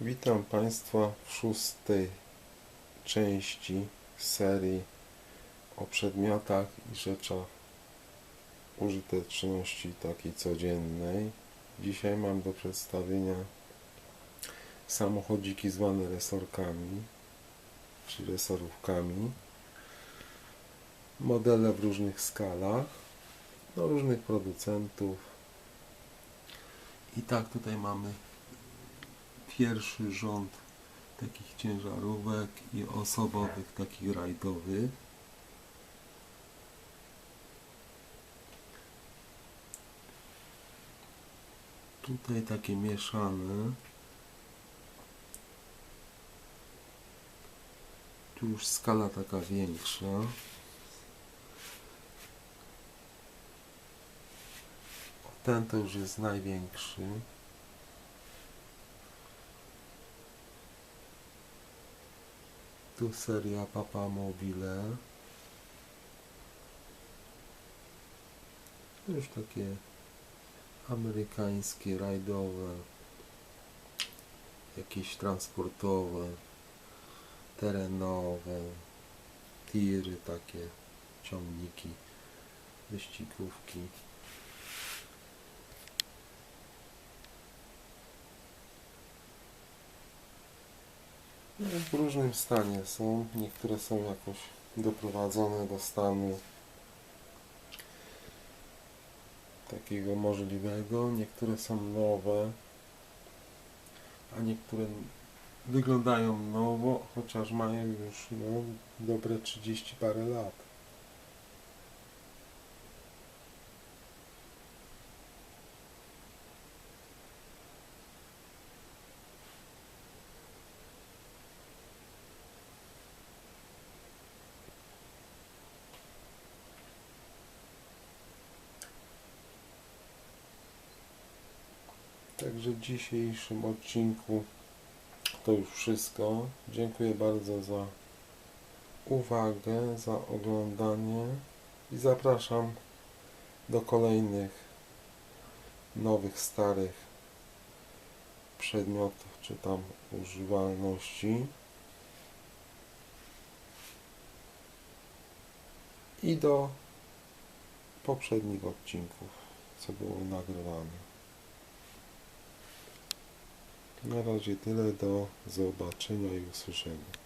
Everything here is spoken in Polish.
Witam Państwa w szóstej części serii o przedmiotach i rzeczach użyteczności takiej codziennej. Dzisiaj mam do przedstawienia samochodziki zwane resorkami, czy resorówkami. Modele w różnych skalach, no, różnych producentów. I tak tutaj mamy pierwszy rząd takich ciężarówek i osobowych, takich rajdowych. Tutaj takie mieszane. Tu już skala taka większa. Ten to już jest największy. Tu seria Papa Mobile. Już takie amerykańskie, rajdowe, jakieś transportowe, terenowe, tiry takie, ciągniki, wyścigówki. W różnym stanie są. Niektóre są jakoś doprowadzone do stanu takiego możliwego. Niektóre są nowe, a niektóre wyglądają nowo, chociaż mają już no, dobre 30 parę lat. Także w dzisiejszym odcinku to już wszystko. Dziękuję bardzo za uwagę, za oglądanie i zapraszam do kolejnych nowych, starych przedmiotów czy tam używalności i do poprzednich odcinków, co było nagrywane. Na razie tyle, do zobaczenia i usłyszenia.